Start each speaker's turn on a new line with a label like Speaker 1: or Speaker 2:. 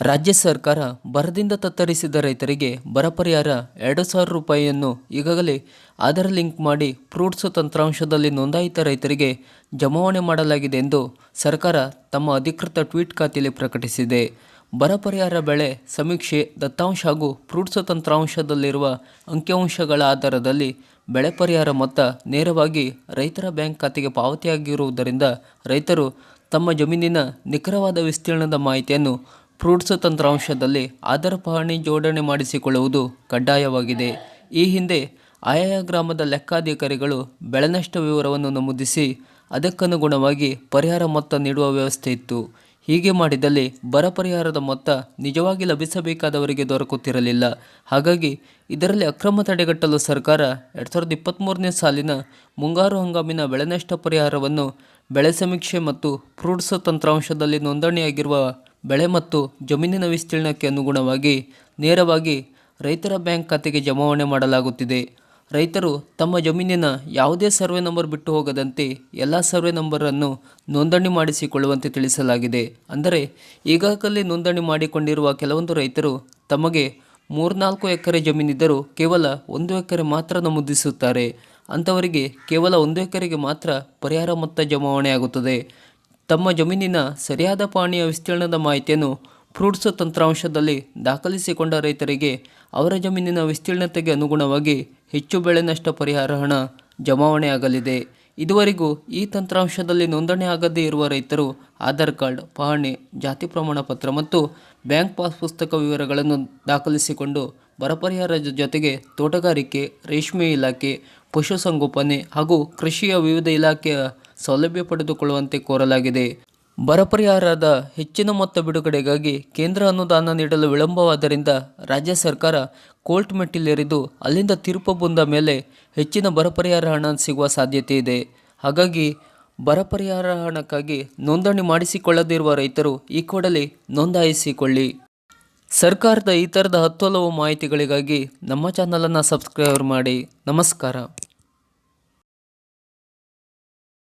Speaker 1: ರಾಜ್ಯ ಸರ್ಕಾರ ಬರದಿಂದ ತತ್ತರಿಸಿದ ರೈತರಿಗೆ ಬರ ಪರಿಹಾರ ಎರಡು ಸಾವಿರ ರೂಪಾಯಿಯನ್ನು ಈಗಾಗಲೇ ಆಧಾರ್ ಲಿಂಕ್ ಮಾಡಿ ಫ್ರೂಟ್ಸ್ ತಂತ್ರಾಂಶದಲ್ಲಿ ನೋಂದಾಯಿತ ರೈತರಿಗೆ ಜಮಾವಣೆ ಮಾಡಲಾಗಿದೆ ಎಂದು ಸರ್ಕಾರ ತಮ್ಮ ಅಧಿಕೃತ ಟ್ವೀಟ್ ಖಾತೆಯಲ್ಲಿ ಪ್ರಕಟಿಸಿದೆ. ಬರ ಪರಿಹಾರ ಬೆಳೆ ಸಮೀಕ್ಷೆ, ದತ್ತಾಂಶ ಹಾಗೂ ಫ್ರೂಟ್ಸ್ ತಂತ್ರಾಂಶದಲ್ಲಿರುವ ಅಂಕಿಅಂಶಗಳ ಆಧಾರದಲ್ಲಿ ಬೆಳೆ ಪರಿಹಾರ ಮೊತ್ತ ನೇರವಾಗಿ ರೈತರ ಬ್ಯಾಂಕ್ ಖಾತೆಗೆ ಪಾವತಿಯಾಗಿರುವುದರಿಂದ ರೈತರು ತಮ್ಮ ಜಮೀನಿನ ನಿಖರವಾದ ವಿಸ್ತೀರ್ಣದ ಮಾಹಿತಿಯನ್ನು ಫ್ರೂಟ್ಸ್ ತಂತ್ರಾಂಶದಲ್ಲಿ ಆಧಾರ್ ಪಹಣಿ ಜೋಡಣೆ ಮಾಡಿಸಿಕೊಳ್ಳುವುದು ಕಡ್ಡಾಯವಾಗಿದೆ. ಈ ಹಿಂದೆ ಆಯಾ ಗ್ರಾಮದ ಲೆಕ್ಕಾಧಿಕಾರಿಗಳು ಬೆಳೆನಷ್ಟ ವಿವರವನ್ನು ನಮೂದಿಸಿ ಅದಕ್ಕನುಗುಣವಾಗಿ ಪರಿಹಾರ ಮೊತ್ತ ನೀಡುವ ವ್ಯವಸ್ಥೆ ಇತ್ತು. ಹೀಗೆ ಮಾಡಿದಲ್ಲಿ ಬರ ಪರಿಹಾರದ ಮೊತ್ತ ನಿಜವಾಗಿ ಲಭಿಸಬೇಕಾದವರಿಗೆ ದೊರಕುತ್ತಿರಲಿಲ್ಲ. ಹಾಗಾಗಿ ಇದರಲ್ಲಿ ಅಕ್ರಮ ತಡೆಗಟ್ಟಲು ಸರ್ಕಾರ ಎರಡು ಸಾವಿರದ ಇಪ್ಪತ್ತ್ಮೂರನೇ ಸಾಲಿನ ಮುಂಗಾರು ಹಂಗಾಮಿನ ಬೆಳೆನಷ್ಟ ಪರಿಹಾರವನ್ನು ಬೆಳೆ ಸಮೀಕ್ಷೆ ಮತ್ತು ಫ್ರೂಟ್ಸ್ ತಂತ್ರಾಂಶದಲ್ಲಿ ನೋಂದಣಿಯಾಗಿರುವ ಬೆಳೆ ಮತ್ತು ಜಮೀನಿನ ವಿಸ್ತೀರ್ಣಕ್ಕೆ ಅನುಗುಣವಾಗಿ ನೇರವಾಗಿ ರೈತರ ಬ್ಯಾಂಕ್ ಖಾತೆಗೆ ಜಮಾವಣೆ ಮಾಡಲಾಗುತ್ತಿದೆ. ರೈತರು ತಮ್ಮ ಜಮೀನಿನ ಯಾವುದೇ ಸರ್ವೆ ನಂಬರ್ ಬಿಟ್ಟು ಹೋಗದಂತೆ ಎಲ್ಲ ಸರ್ವೆ ನಂಬರನ್ನು ನೋಂದಣಿ ಮಾಡಿಸಿಕೊಳ್ಳುವಂತೆ ತಿಳಿಸಲಾಗಿದೆ. ಅಂದರೆ, ಈಗಾಗಲೇ ನೋಂದಣಿ ಮಾಡಿಕೊಂಡಿರುವ ಕೆಲವೊಂದು ರೈತರು ತಮಗೆ ಮೂರ್ನಾಲ್ಕು ಎಕರೆ ಜಮೀನಿದ್ದರೂ ಕೇವಲ ಒಂದು ಎಕರೆ ಮಾತ್ರ ನಮೂದಿಸುತ್ತಾರೆ. ಅಂಥವರಿಗೆ ಕೇವಲ ಒಂದು ಎಕರೆಗೆ ಮಾತ್ರ ಪರಿಹಾರ ಮೊತ್ತ ಜಮಾವಣೆಯಾಗುತ್ತದೆ. ತಮ್ಮ ಜಮೀನಿನ ಸರಿಯಾದ ಪಾಣಿಯ ವಿಸ್ತೀರ್ಣದ ಮಾಹಿತಿಯನ್ನು ಫ್ರೂಟ್ಸ್ ತಂತ್ರಾಂಶದಲ್ಲಿ ದಾಖಲಿಸಿಕೊಂಡ ರೈತರಿಗೆ ಅವರ ಜಮೀನಿನ ವಿಸ್ತೀರ್ಣತೆಗೆ ಅನುಗುಣವಾಗಿ ಹೆಚ್ಚು ಬೆಳೆ ನಷ್ಟ ಪರಿಹಾರ ಹಣ ಜಮಾವಣೆಯಾಗಲಿದೆ ಇದುವರೆಗೂ ಈ ತಂತ್ರಾಂಶದಲ್ಲಿ ನೋಂದಣಿ ಆಗದೇ ಇರುವ ರೈತರು ಆಧಾರ್ ಕಾರ್ಡ್ ಪಹಣಿ ಜಾತಿ ಪ್ರಮಾಣ ಪತ್ರ ಮತ್ತು ಬ್ಯಾಂಕ್ ಪಾಸ್ ಪುಸ್ತಕ ವಿವರಗಳನ್ನು ದಾಖಲಿಸಿಕೊಂಡು ಬರ ಪರಿಹಾರದ ಜೊತೆಗೆ ತೋಟಗಾರಿಕೆ, ರೇಷ್ಮೆ ಇಲಾಖೆ, ಪಶುಸಂಗೋಪನೆ ಹಾಗೂ ಕೃಷಿಯ ವಿವಿಧ ಇಲಾಖೆಯ ಸೌಲಭ್ಯ ಪಡೆದುಕೊಳ್ಳುವಂತೆ ಕೋರಲಾಗಿದೆ. ಬರ ಪರಿಹಾರದ ಹೆಚ್ಚಿನ ಮೊತ್ತ ಬಿಡುಗಡೆಗಾಗಿ ಕೇಂದ್ರ ಅನುದಾನ ನೀಡಲು ವಿಳಂಬವಾದ್ದರಿಂದ ರಾಜ್ಯ ಸರ್ಕಾರ ಕೋರ್ಟ್ ಮೆಟ್ಟಿಲೇರಿದ್ದು ಅಲ್ಲಿಂದ ತೀರ್ಪು ಬಂದ ಮೇಲೆ ಹೆಚ್ಚಿನ ಬರ ಪರಿಹಾರ ಹಣ ಸಿಗುವ ಸಾಧ್ಯತೆ ಇದೆ. ಹಾಗಾಗಿ ಬರ ಪರಿಹಾರ ಹಣಕ್ಕಾಗಿ ನೋಂದಣಿ ಮಾಡಿಸಿಕೊಳ್ಳದಿರುವ ರೈತರು ಈ ಕೂಡಲೇ ನೋಂದಾಯಿಸಿಕೊಳ್ಳಿ. ಸರ್ಕಾರದ ಈ ಥರದ ಹತ್ತು ಹಲವು ಮಾಹಿತಿಗಳಿಗಾಗಿ ನಮ್ಮ ಚಾನಲನ್ನು ಸಬ್ಸ್ಕ್ರೈಬ್ ಮಾಡಿ. ನಮಸ್ಕಾರ.